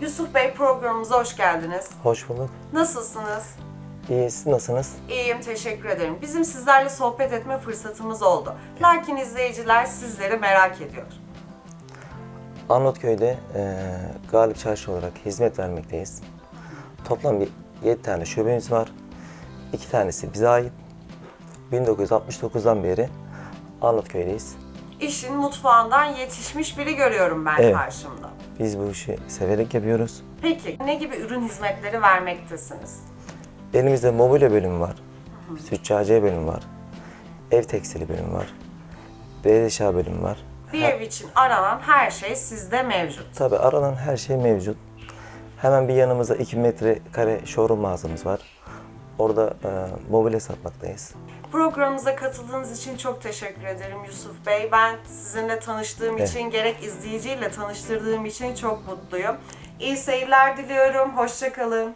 Yusuf Bey programımıza hoş geldiniz. Hoş bulduk. Nasılsınız? İyi, siz nasılsınız? İyiyim, teşekkür ederim. Bizim sizlerle sohbet etme fırsatımız oldu. Lakin izleyiciler sizleri merak ediyor. Arnavutköy'de eee Galip Çarşı olarak hizmet vermekteyiz. Toplam bir 7 tane şubemiz var. 2 tanesi bize ait. 1969'dan beri Arnavutköy'deyiz. İşin mutfağından yetişmiş biri görüyorum ben Evet. karşımda. Biz bu işi severek yapıyoruz. Peki ne gibi ürün hizmetleri vermektesiniz? Elimizde mobilya bölümü var. Süccaciye bölümü var. Ev tekstili bölümü var. Beyaz eşya bölümü var. Bir ev için aranan her şey sizde mevcut. Tabii aranan her şey mevcut. Hemen bir yanımızda 2 metrekare showroom mağazamız var. Orada e, mobilya satmaktayız. Programımıza katıldığınız için çok teşekkür ederim Yusuf Bey. Ben sizinle tanıştığım Evet. için, gerek izleyiciyle tanıştırdığım için çok mutluyum. İyi seyirler diliyorum. Hoşçakalın.